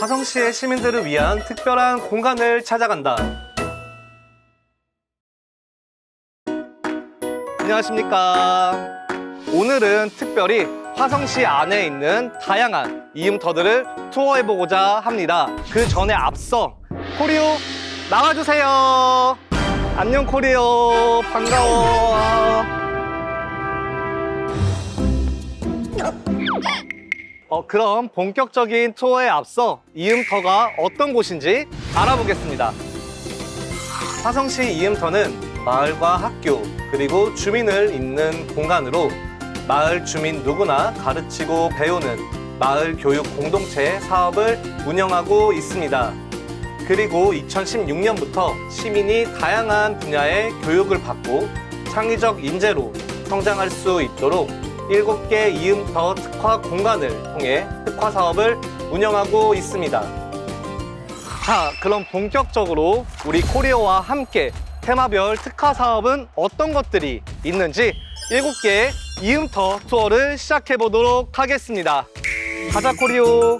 화성시의 시민들을 위한 특별한 공간을 찾아간다. 안녕하십니까. 오늘은 특별히 화성시 안에 있는 다양한 이음터들을 투어해보고자 합니다. 그 전에 앞서 코리오 나와주세요. 안녕 코리오 반가워. 어, 그럼 본격적인 투어에 앞서 이음터가 어떤 곳인지 알아보겠습니다. 화성시 이음터는 마을과 학교 그리고 주민을 잇는 공간으로 마을 주민 누구나 가르치고 배우는 마을 교육 공동체 사업을 운영하고 있습니다. 그리고 2016년부터 시민이 다양한 분야의 교육을 받고 창의적 인재로 성장할 수 있도록 7개 이음터 특화 공간을 통해 특화 사업을 운영하고 있습니다. 자, 그럼 본격적으로 우리 코리오와 함께 테마별 특화 사업은 어떤 것들이 있는지 7개의 이음터 투어를 시작해 보도록 하겠습니다. 가자 코리오.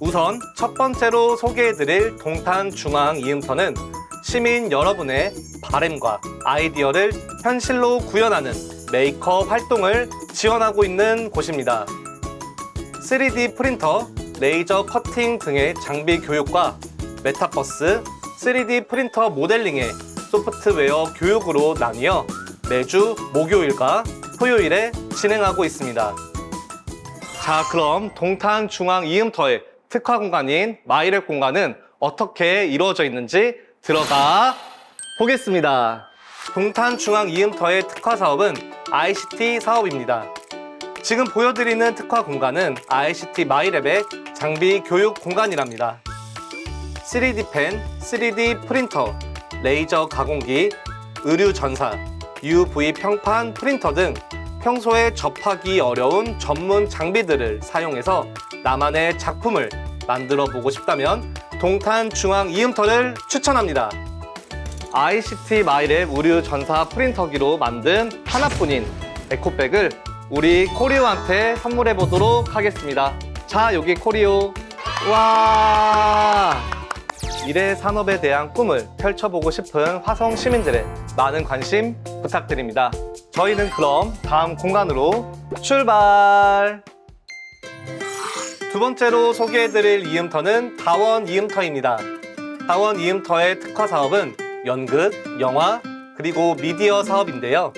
우선 첫 번째로 소개해드릴 동탄 중앙 이음터는 시민 여러분의 바램과 아이디어를 현실로 구현하는 메이커 활동을 지원하고 있는 곳입니다. 3D 프린터, 레이저 커팅 등의 장비 교육과 메타버스, 3D 프린터 모델링의 소프트웨어 교육으로 나뉘어 매주 목요일과 토요일에 진행하고 있습니다. 자, 그럼 동탄 중앙 이음터의 특화 공간인 마이랩 공간은 어떻게 이루어져 있는지 들어가 보겠습니다. 동탄 중앙 이음터의 특화 사업은 ICT 사업입니다. 지금 보여드리는 특화 공간은 ICT 마이랩의 장비 교육 공간이랍니다. 3D 펜, 3D 프린터, 레이저 가공기, 의류 전사, UV 평판 프린터 등 평소에 접하기 어려운 전문 장비들을 사용해서 나만의 작품을 만들어 보고 싶다면 동탄 중앙 이음터를 추천합니다. ICT 마이랩 의류 전사 프린터기로 만든 하나뿐인 에코백을 우리 코리오한테 선물해 보도록 하겠습니다. 자, 여기 코리오. 와! 미래 산업에 대한 꿈을 펼쳐보고 싶은 화성 시민들의 많은 관심 부탁드립니다. 저희는 그럼 다음 공간으로 출발! 두 번째로 소개해드릴 이음터는 다원 이음터입니다. 다원 이음터의 특화 사업은 연극, 영화, 그리고 미디어 사업인데요.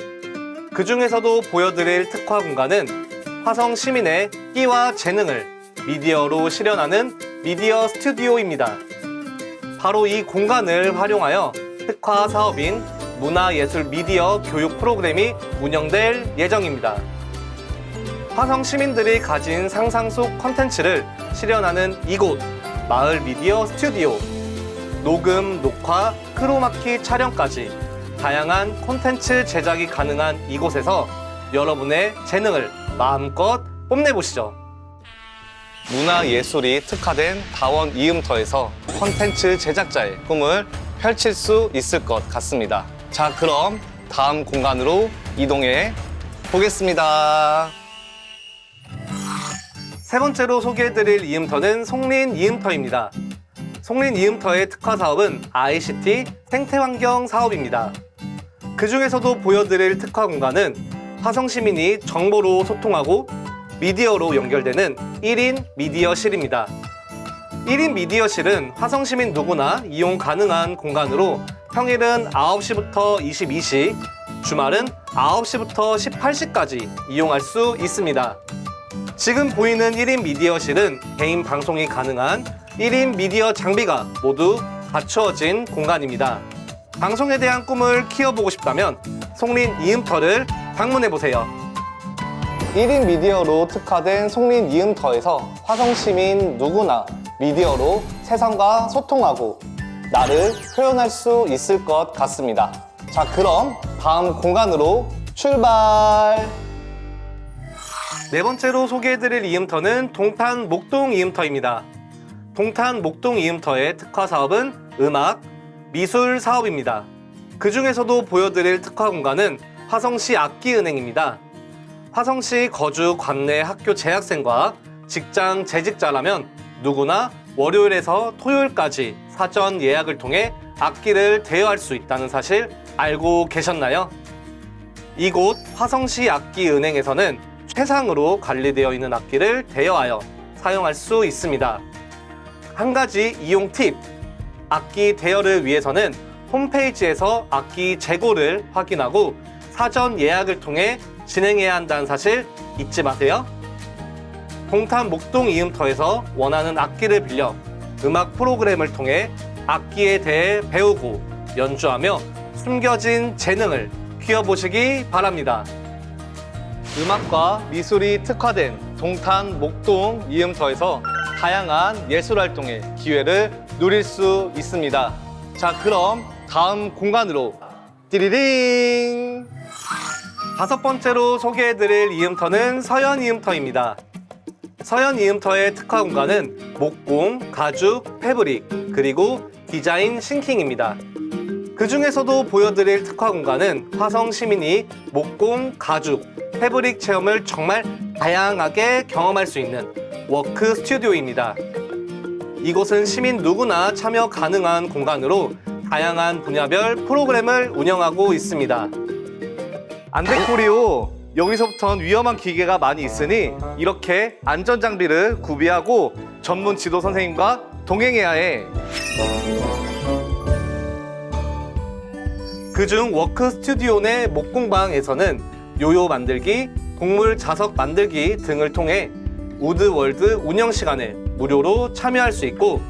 그 중에서도 보여드릴 특화 공간은 화성 시민의 끼와 재능을 미디어로 실현하는 미디어 스튜디오입니다. 바로 이 공간을 활용하여 특화 사업인 문화예술 미디어 교육 프로그램이 운영될 예정입니다. 화성 시민들이 가진 상상 속 컨텐츠를 실현하는 이곳 마을 미디어 스튜디오 녹음, 녹화, 크로마키 촬영까지 다양한 콘텐츠 제작이 가능한 이곳에서 여러분의 재능을 마음껏 뽐내보시죠. 문화예술이 특화된 다원 이음터에서 콘텐츠 제작자의 꿈을 펼칠 수 있을 것 같습니다. 자, 그럼 다음 공간으로 이동해 보겠습니다. 세 번째로 소개해드릴 이음터는 송린 이음터입니다. 송린 이음터의 특화 사업은 ICT 생태환경 사업입니다. 그 중에서도 보여드릴 특화 공간은 화성 시민이 정보로 소통하고 미디어로 연결되는 1인 미디어실입니다. 1인 미디어실은 화성 시민 누구나 이용 가능한 공간으로 평일은 9시부터 22시, 주말은 9시부터 18시까지 이용할 수 있습니다. 지금 보이는 1인 미디어실은 개인 방송이 가능한 1인 미디어 장비가 모두 갖추어진 공간입니다. 방송에 대한 꿈을 키워보고 싶다면 송린 이음터를 방문해보세요. 1인 미디어로 특화된 송린 이음터에서 화성 시민 누구나 미디어로 세상과 소통하고 나를 표현할 수 있을 것 같습니다. 자, 그럼 다음 공간으로 출발! 네 번째로 소개해드릴 이음터는 동탄 목동 이음터입니다. 동탄 목동 이음터의 특화 사업은 음악, 미술 사업입니다. 그 중에서도 보여드릴 특화 공간은 화성시 악기은행입니다. 화성시 거주 관내 학교 재학생과 직장 재직자라면 누구나 월요일에서 토요일까지 사전 예약을 통해 악기를 대여할 수 있다는 사실 알고 계셨나요? 이곳 화성시 악기은행에서는 최상으로 관리되어 있는 악기를 대여하여 사용할 수 있습니다. 한 가지 이용 팁. 악기 대여를 위해서는 홈페이지에서 악기 재고를 확인하고 사전 예약을 통해 진행해야 한다는 사실 잊지 마세요. 동탄 목동 이음터에서 원하는 악기를 빌려 음악 프로그램을 통해 악기에 대해 배우고 연주하며 숨겨진 재능을 키워보시기 바랍니다. 음악과 미술이 특화된 동탄 목동 이음터에서 다양한 예술 활동의 기회를 누릴 수 있습니다. 자, 그럼 다음 공간으로 띠리링! 다섯 번째로 소개해드릴 이음터는 서현 이음터입니다. 서현 이음터의 특화 공간은 목공, 가죽, 패브릭, 그리고 디자인 싱킹입니다. 그 중에서도 보여드릴 특화 공간은 화성 시민이 목공, 가죽, 패브릭 체험을 정말 다양하게 경험할 수 있는 워크 스튜디오입니다. 이곳은 시민 누구나 참여 가능한 공간으로 다양한 분야별 프로그램을 운영하고 있습니다. 안데코리오 여기서부터는 위험한 기계가 많이 있으니 이렇게 안전 장비를 구비하고 전문 지도 선생님과 동행해야 해. 그중 워크 스튜디오 내 목공방에서는 요요 만들기, 동물 자석 만들기 등을 통해 우드월드 운영 시간에 무료로 참여할 수 있고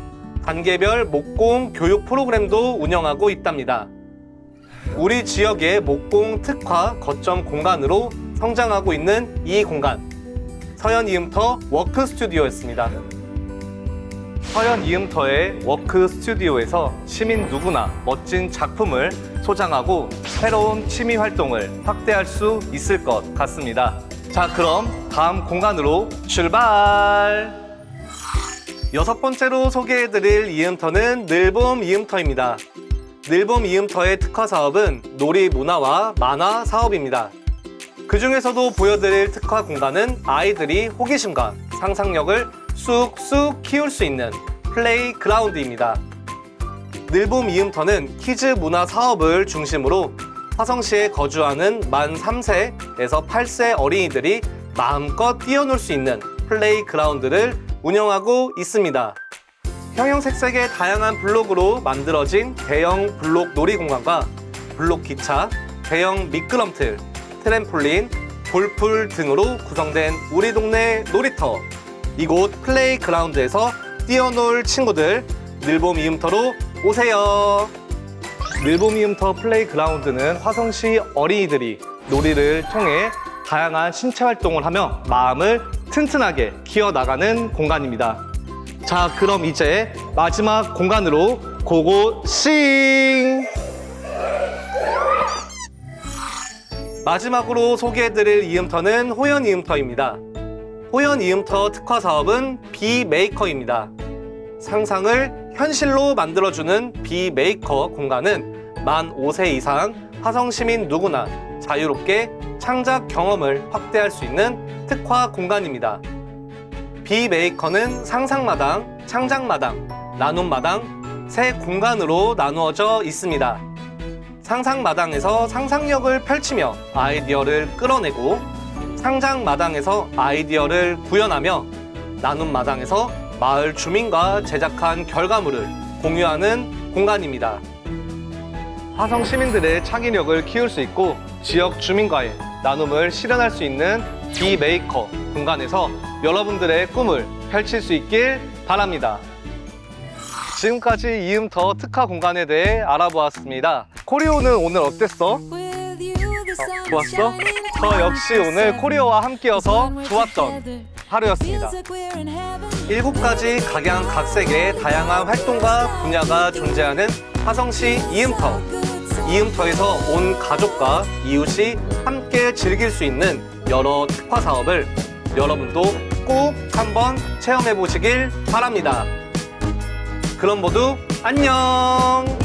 단계별 목공 교육 프로그램도 운영하고 있답니다. 우리 지역의 목공 특화 거점 공간으로 성장하고 있는 이 공간 서현 이음터 워크 스튜디오였습니다. 서현 이음터의 워크 스튜디오에서 시민 누구나 멋진 작품을 소장하고 새로운 취미 활동을 확대할 수 있을 것 같습니다. 자, 그럼 다음 공간으로 출발! 여섯 번째로 소개해드릴 이음터는 늘봄 이음터입니다. 늘봄 이음터의 특화 사업은 놀이 문화와 만화 사업입니다. 그 중에서도 보여드릴 특화 공간은 아이들이 호기심과 상상력을 쑥쑥 키울 수 있는 플레이 그라운드입니다. 늘봄 이음터는 키즈 문화 사업을 중심으로 화성시에 거주하는 만 3세에서 8세 어린이들이 마음껏 뛰어놀 수 있는 플레이 그라운드를 운영하고 있습니다. 형형색색의 다양한 블록으로 만들어진 대형 블록 놀이공간과 블록 기차, 대형 미끄럼틀, 트램폴린, 볼풀 등으로 구성된 우리 동네 놀이터. 이곳 플레이 그라운드에서 뛰어놀 친구들 늘봄 이음터로 오세요. 늘봄 이음터 플레이 그라운드는 화성시 어린이들이 놀이를 통해 다양한 신체 활동을 하며 마음을 튼튼하게 키워나가는 공간입니다. 자, 그럼 이제 마지막 공간으로 고고 싱! 마지막으로 소개해드릴 이음터는 호연 이음터입니다. 호연 이음터 특화 사업은 비 메이커입니다. 상상을 현실로 만들어주는 비 메이커 공간은 만 5세 이상 화성시민 누구나 자유롭게 창작 경험을 확대할 수 있는 특화 공간입니다. 비메이커는 상상마당, 창작마당, 나눔마당 세 공간으로 나누어져 있습니다. 상상마당에서 상상력을 펼치며 아이디어를 끌어내고 상장마당에서 아이디어를 구현하며 나눔마당에서 마을 주민과 제작한 결과물을 공유하는 공간입니다. 화성 시민들의 창의력을 키울 수 있고 지역 주민과의 나눔을 실현할 수 있는 비메이커 공간에서 여러분들의 꿈을 펼칠 수 있길 바랍니다. 지금까지 이음터 특화 공간에 대해 알아보았습니다. 코리오는 오늘 어땠어? 좋았어? 저 역시 오늘 코리오와 함께여서 좋았던 하루였습니다. 일곱 가지 각양각색의 다양한 활동과 분야가 존재하는 화성시 이음터. 이음터에서 온 가족과 이웃이 함께 즐길 수 있는 여러 특화 사업을 여러분도 꼭 한번 체험해 보시길 바랍니다. 그럼 모두 안녕!